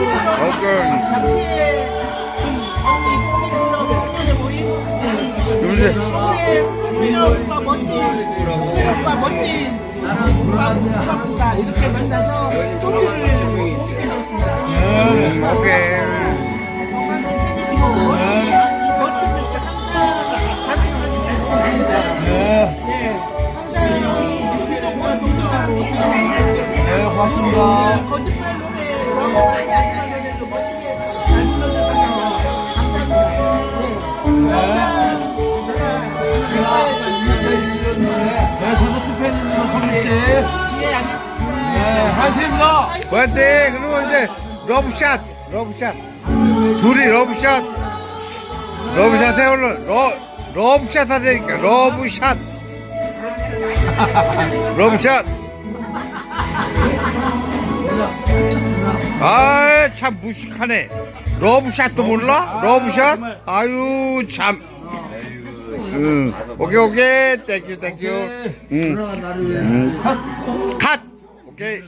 오케이. 이렇게 만나서 소리를 음, 오케이. 네, 고맙습니다. 화이팅! 그리고 이제 러브샷! 러브샷! 둘이 러브샷! 러브샷 해, 얼른! 러, 러브샷 하자니까, 러브샷! 러브샷! 아, 참 무식하네. 러브샷도 몰라? 러브샷? 아유, 참. 응. 오케이, 오케이. 땡큐, 땡큐. 응. 응. 컷! 오케이.